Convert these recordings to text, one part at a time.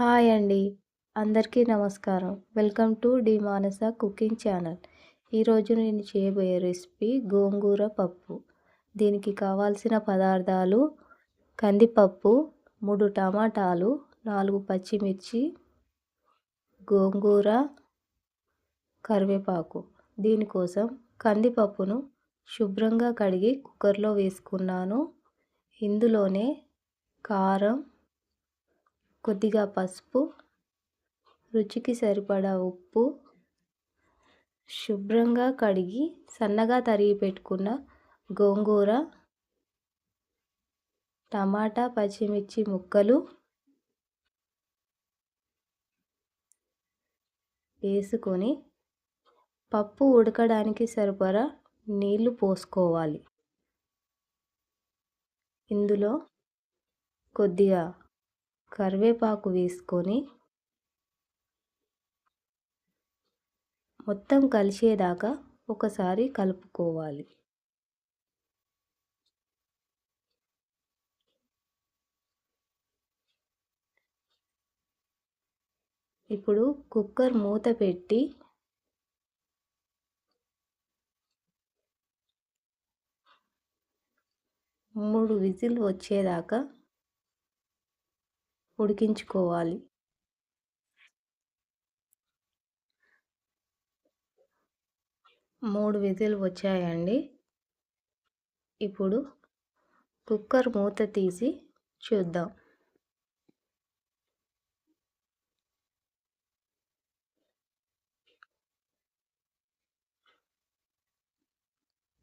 Hi అండి. అందరికీ నమస్కారం. Welcome to the Manasa cooking channel. ఈరోజు నేను చేయబోయే రెసిపీ గోంగూర పప్పు. దీనికి కావాల్సిన పదార్థాలు కందిపప్పు మూడు టమాటాలు నాలుగు పచ్చిమిర్చి గోంగూర కరివేపాకు. దీనికోసం కందిపప్పును శుభ్రంగా కడిగి కుక్కర్లో వేసుకున్నాను. ఇందులోనే కారం కొద్దిగా పసుపు రుచికి సరిపడా ఉప్పు శుభ్రంగా కడిగి సన్నగా తరిగి పెట్టుకున్న గోంగూర టమాటా పచ్చిమిర్చి ముక్కలు వేసుకొని పప్పు ఉడకడానికి సరిపడా నీళ్ళు పోసుకోవాలి. ఇందులో కొద్దిగా కరివేపాకు వేసుకొని మొత్తం కలిసేదాకా ఒకసారి కలుపుకోవాలి. ఇప్పుడు కుక్కర్ మూత పెట్టి మూడు విజిల్ వచ్చేదాకా ఉడికించుకోవాలి. మూడు విజిల్ వచ్చాయండి. ఇప్పుడు కుక్కర్ మూత తీసి చూద్దాం.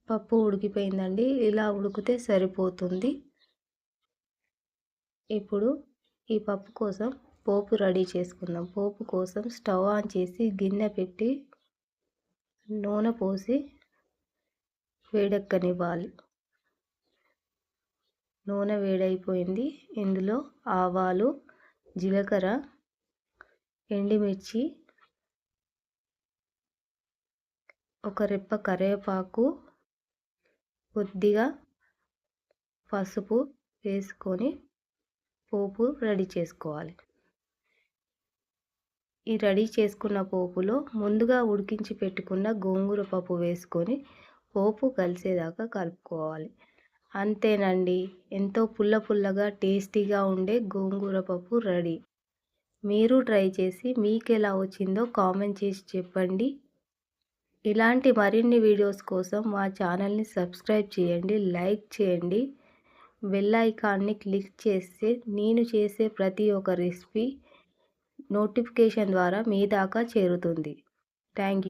పప్పు ఉడికిపోయిందండి. ఇలా ఉడికితే సరిపోతుంది. ఇప్పుడు ఈ పప్పు కోసం పోపు రెడీ చేసుకుందాం. పోపు కోసం స్టవ్ ఆన్ చేసి గిన్నె పెట్టి నూనె పోసి వేడెక్కనివ్వాలి. నూనె వేడైపోయింది. ఇందులో ఆవాలు జీలకర్ర ఎండిమిర్చి ఒక రెప్ప కరివేపాకు కొద్దిగా పసుపు వేసుకొని పోపు రెడీ చేసుకోవాలి. ఈ రెడీ చేసుకున్న పోపులో ముందుగా ఉడికించి పెట్టుకున్న గోంగూర పప్పు వేసుకొని పోపు కలిసేదాకా కలుపుకోవాలి. అంతేనండి ఎంతో పుల్ల పుల్లగా టేస్టీగా ఉండే గోంగూర పప్పు రెడీ. మీరు ట్రై చేసి మీకు ఎలా వచ్చిందో కామెంట్ చేసి చెప్పండి. ఇలాంటి మరిన్ని వీడియోస్ కోసం మా ఛానల్ని సబ్స్క్రైబ్ చేయండి లైక్ చేయండి. బెల్ ఐకాన్ని క్లిక్ చేస్తే నేను చేసే ప్రతి ఒక్క రెసిపీ నోటిఫికేషన్ ద్వారా మీ దాకా చేరుతుంది. Thank you